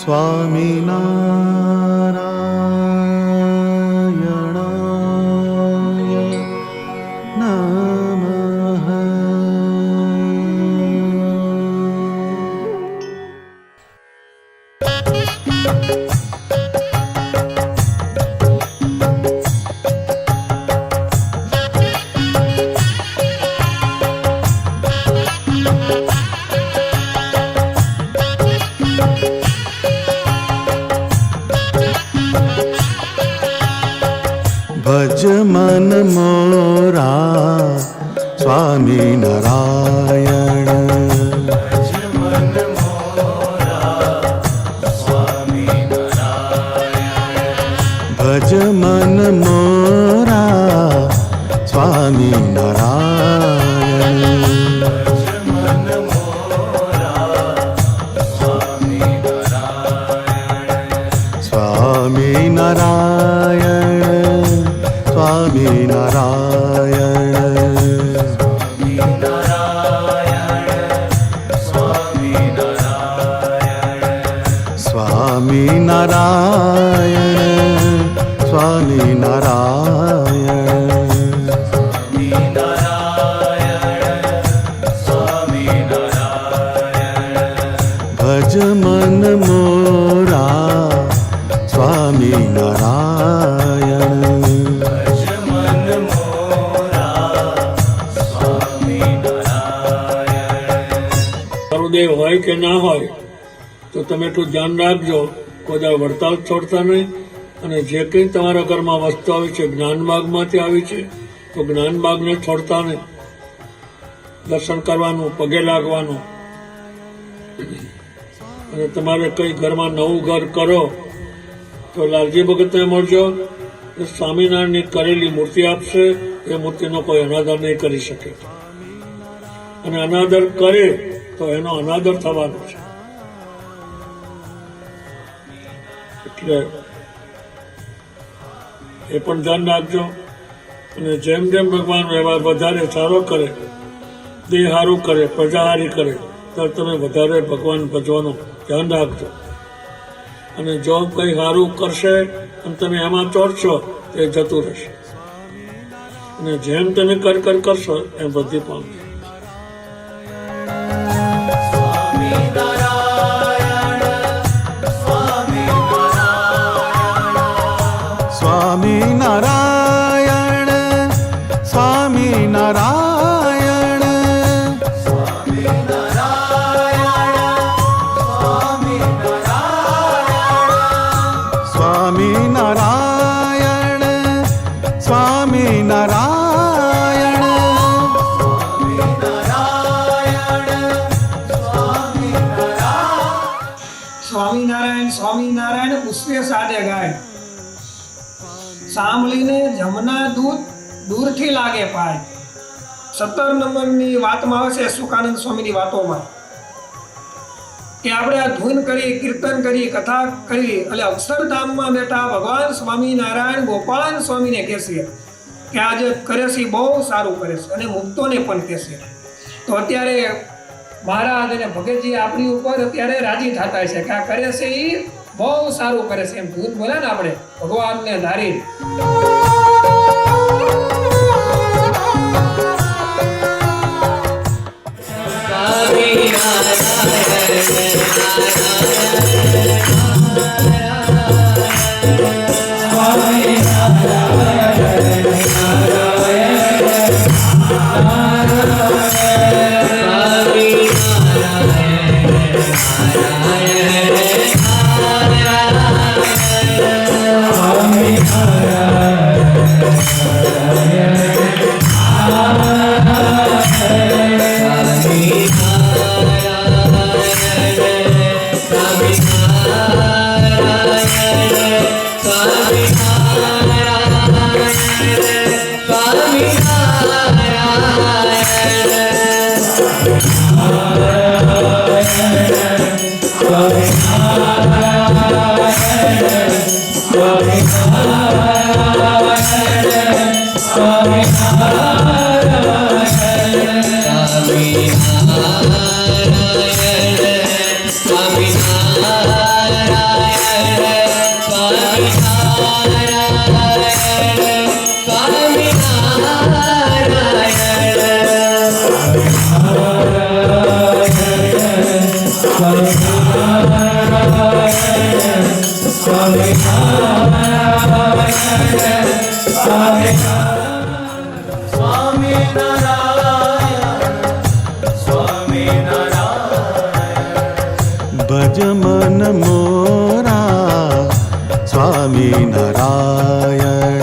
Swami Nam. ભજ મન મોરા સ્વામિનારાયણ ભજ મન મોરા સ્વામિનારાયણ સ્વામિનારાયણ સ્વામિનારાયણ ભજ મન મોરા સ્વામી નારાયણ. ગુરુદેવ હોય કે ના હોય તો તમે એટલું ધ્યાન રાખજો, કોઈ દાડો વડતાલ છોડતા નહીં. અને જે કંઈ તમારા ઘરમાં વસ્તુ આવી છે જ્ઞાનબાગમાંથી આવી છે, તો જ્ઞાનબાગને છોડતા નહીં. દર્શન કરવાનું, પગે લાગવાનું. અને તમારે કંઈ ઘરમાં નવું ઘર કરો, તો લાલજી ભગતને મળજો, એ સ્વામિનારાયણની કરેલી મૂર્તિ આપશે, એ મૂર્તિનો કોઈ અનાદર નહીં કરી શકે. અને અનાદર કરે, તો એનો અનાદર થવાનો છે. એટલે એ પણ ધ્યાન રાખજો. અને જેમ જેમ ભગવાન વ્યવહાર વધારે સારો કરે, દેહ સારું કરે, પ્રજા હારી કરે ત્યારે તમે વધારે ભગવાન ભજવાનું ધ્યાન રાખજો. અને જો કંઈ સારું કરશે, અને તમે એમાં ચોરશો, તો એ જતું રહેશે. અને જેમ તમે કર કરશો, એમ વધી પામશે. સ્વામિનારાયણ પુષ્પે સાદે ગાય. સાંભળીને જમના દૂધ દૂરથી લાગે પાય. સત્તર નંબરની વાતમાં આવે છે સ્વામીની વાતોમાં. કે આપણે આ ધૂન કરી, કીર્તન કરી, કથા કરી, એટલે અક્ષરધામમાં બેઠા ભગવાન સ્વામિનારાયણ ગોપાલ સ્વામીને કહેશે કે આજે કરે છે બહુ સારું કરે છે અને મુક્તોને પણ કહેશે. તો અત્યારે મહારાજ અને ભગતજી આપણી ઉપર અત્યારે રાજી થતા છે કે આ કરે છે એ બહુ સારું કરે છે એમ ભૂત બોલે ને આપણે ભગવાનને ધારી સ્વામિનારાયણ Hare મન મોરા સ્વામી નારાયણ